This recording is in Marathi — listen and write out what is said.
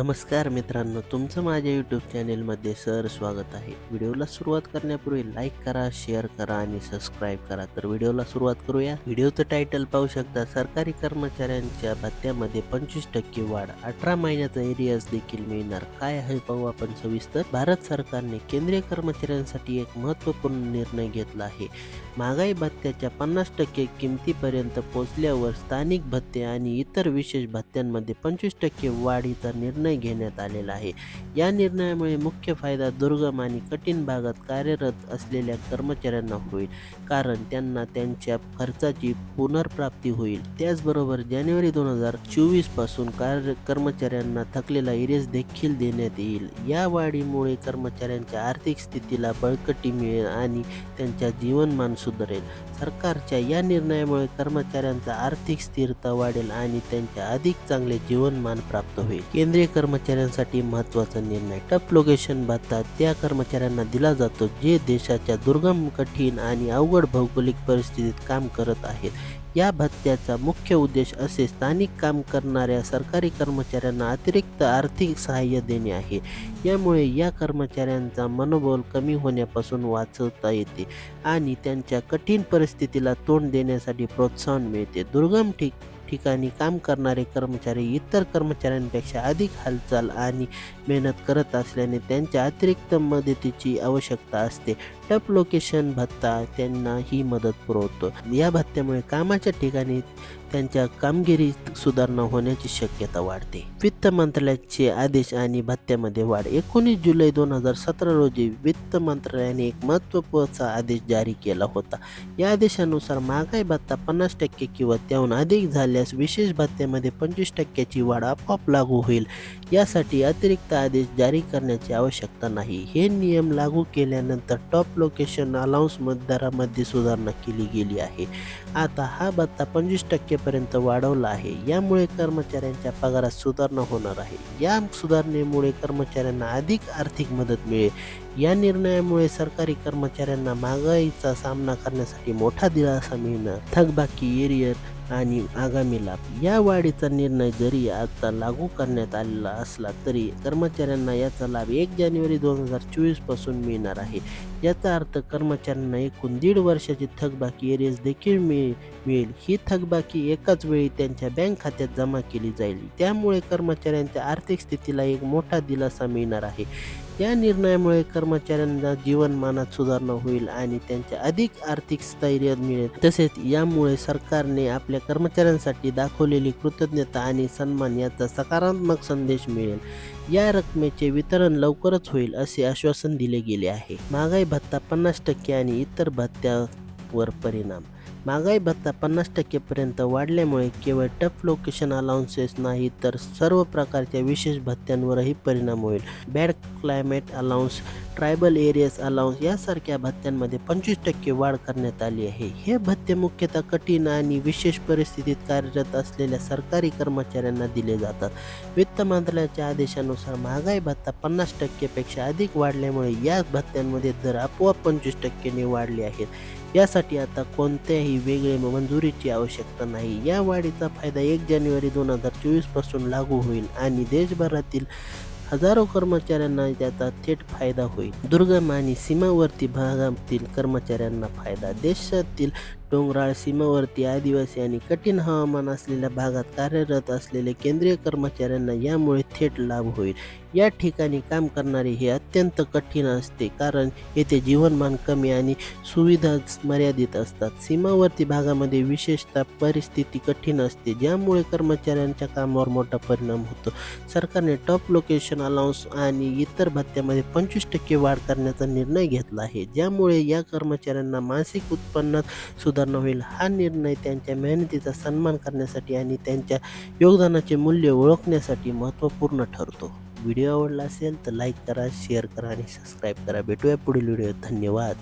नमस्कार मित्रांनो तुमचं माझ्या यूट्यूब चॅनेलमध्ये सर स्वागत आहे. व्हिडिओला सुरुवात करण्यापूर्वी लाईक करा शेअर करा आणि सबस्क्राईब करा. तर व्हिडिओला सुरुवात करूया. व्हिडिओचं टायटल पाहू शकता सरकारी कर्मचाऱ्यांच्या भत्त्यामध्ये पंचवीस टक्के वाढ. अठरा महिन्याचा एरियाज देखील मिळणार. काय आहे पाहू आपण सविस्तर. भारत सरकारने केंद्रीय कर्मचाऱ्यांसाठी एक महत्त्वपूर्ण निर्णय घेतला आहे. महागाई भत्त्याच्या पन्नास टक्के किमतीपर्यंत पोहोचल्यावर स्थानिक भत्ते आणि इतर विशेष भत्त्यांमध्ये पंचवीस टक्के वाढीचा निर्णय घेण्यात आलेला आहे. या निर्णयामुळे मुख्य फायदा दुर्गम आणि कठीण भागात कार्यरत असलेल्या कर्मचाऱ्यांना होईल. कारण त्यांना त्यांच्या खर्चाची पुनर्प्राप्ती होईल. त्याचबरोबर जानेवारी दोन हजार चोवीसपासून कार्य कर्मचाऱ्यांना थकलेला इरेस देखील देण्यात येईल. या वाढीमुळे कर्मचाऱ्यांच्या आर्थिक स्थितीला बळकटी मिळेल आणि त्यांच्या जीवनमान सुधारेल. सरकारच्या या निर्णयामुळे कर्मचाऱ्यांचा आर्थिक स्थिरता वाढेल आणि त्यांच्या अधिक चांगले जीवनमान प्राप्त होईल. केंद्रीय कर्मचाऱ्यांसाठी महत्त्वाचा निर्णय. टप लोकेशन भत्ता त्या कर्मचाऱ्यांना दिला जातो जे देशाच्या दुर्गम कठीण आणि अवघड भौगोलिक परिस्थितीत काम करत आहेत. या भत्त्याचा मुख्य उद्देश असे स्थानिक काम करणाऱ्या सरकारी कर्मचाऱ्यांना अतिरिक्त आर्थिक सहाय्य देणे आहे. यामुळे या कर्मचाऱ्यांचा मनोबल कमी होण्यापासून वाचवता येते आणि त्यांच्या कठीण परिस्थितीला तोंड देण्यासाठी प्रोत्साहन मिळते. दुर्गम ठिक ठिकाणी काम करणारे कर्मचारी इतर कर्मचाऱ्यांपेक्षा अधिक हालचाल आणि मेहनत करत असल्याने त्यांच्या अतिरिक्त मदतीची आवश्यकता असते. टप लोकेशन भत्ता त्यांना ही मदत पुरवतो. या भत्त्यामुळे कामाच्या ठिकाणी त्यांच्या कामगिरीत सुधारणा होण्याची शक्यता वाढते. वित्त मंत्रालयाचे आदेश आणि भत्त्यामध्ये वाढ. एकोणीस जुलै दोन हजार सतरा रोजी वित्त मंत्रालयाने एक महत्त्वपूर्ण आदेश जारी केला होता. या आदेशानुसार महागाई भत्ता पन्नास टक्के किंवा त्याहून अधिक झाल्यास विशेष भत्त्यामध्ये पंचवीस टक्क्याची वाढ आपोआप लागू होईल. यासाठी अतिरिक्त आदेश जारी करण्याची आवश्यकता नाही. हे नियम लागू केल्यानंतर टॉप लोकेशन अलाउन्स दरामध्ये सुधारणा केली गेली आहे. आता हा भत्ता पंचवीस टक्के टक्केपर्यंत वाढवला आहे. यामुळे कर्मचाऱ्यांच्या पगारात सुधारणा होणार आहे. या सुधारणेमुळे कर्मचाऱ्यांना अधिक आर्थिक मदत मिळेल. या निर्णयामुळे सरकारी कर्मचाऱ्यांना महागाईचा सामना करण्यासाठी मोठा दिलासा मिळणार. थकबाकी एरियर आणि आगामी लाभ या वाढीचा निर्णय जरी आता लागू करण्यात आलेला असला तरी कर्मचाऱ्यांना याचा लाभ एक जानेवारी दोन हजार चोवीसपासून मिळणार आहे. याचा अर्थ कर्मचाऱ्यांना एकूण दीड वर्षाची थकबाकी एरियस देखील मिळ मिळेल. ही थकबाकी एकाच वेळी त्यांच्या बँक खात्यात जमा केली जाईल. त्यामुळे कर्मचाऱ्यांच्या आर्थिक स्थितीला एक मोठा दिलासा मिळणार आहे. या निर्णयामुळे कर्मचाऱ्यांना जीवनमानात सुधारणा होईल आणि त्यांच्या अधिक आर्थिक स्थैर्य मिळेल. तसेच यामुळे सरकारने आपल्या कर्मचाऱ्यांसाठी दाखवलेली कृतज्ञता आणि सन्मान याचा सकारात्मक संदेश मिळेल. या रकमेचे वितरण लवकरच होईल असे आश्वासन दिले गेले आहे. महागाई भत्ता पन्नास टक्के आणि इतर भत्त्यावर परिणाम. महागाई भत्ता पन्नास टक्केपर्यंत वाढल्यामुळे केवळ टफ लोकेशन अलाउन्सेस नाही तर सर्व प्रकारच्या विशेष भत्त्यांवरही परिणाम होईल. Bad climate allowance tribal areas allowance यासारख्या भत्त्यांमध्ये पंचवीस टक्के वाढ करण्यात आली आहे. हे भत्ते मुख्यतः कठीण आणि विशेष परिस्थितीत कार्यरत असलेल्या सरकारी कर्मचाऱ्यांना दिले जातात. वित्त मंत्रालयाच्या आदेशानुसार महागाई भत्ता पन्नास टक्केपेक्षा अधिक वाढल्यामुळे या भत्त्यांमध्ये दर आपोआप पंचवीस टक्क्यांनी वाढले आहेत. यासाठी आता कोणत्याही वेगळे मंजुरीची आवश्यकता नाही. या वाढीचा फायदा एक जानेवारी दोन हजार चोवीसपासून लागू होईल आणि देशभरातील हजारो कर्मचाऱ्यांना त्याचा थेट फायदा होईल. दुर्गम आणि सीमावर्ती भागातील कर्मचाऱ्यांना फायदा. देशातील डोंगराळ सीमावर्ती आदिवासी आणि कठीण हवामान असलेल्या भागात कार्यरत असलेले केंद्रीय कर्मचाऱ्यांना यामुळे थेट लाभ होईल. या ठिकाणी काम करणारे हे अत्यंत कठीण असते कारण येथे जीवनमान कमी आणि सुविधा मर्यादित असतात. सीमावर्ती भागामध्ये विशेषतः परिस्थिती कठीण असते ज्यामुळे कर्मचाऱ्यांच्या कामावर मोठा परिणाम होतो. सरकारने टॉप लोकेशन अलाउन्स आणि इतर भत्त्यामध्ये पंचवीस टक्के वाढ करण्याचा निर्णय घेतला आहे. ज्यामुळे या कर्मचाऱ्यांना मासिक उत्पन्नात सुधारणा होईल. हा निर्णय त्यांच्या मेहनतीचा सन्मान करण्यासाठी आणि त्यांच्या योगदानाचे मूल्य ओळखण्यासाठी महत्त्वपूर्ण ठरतो. व्हिडिओ आवडला असेल तर लाईक करा शेअर करा आणि सबस्क्राईब करा. भेटूया पुढील व्हिडिओ धन्यवाद.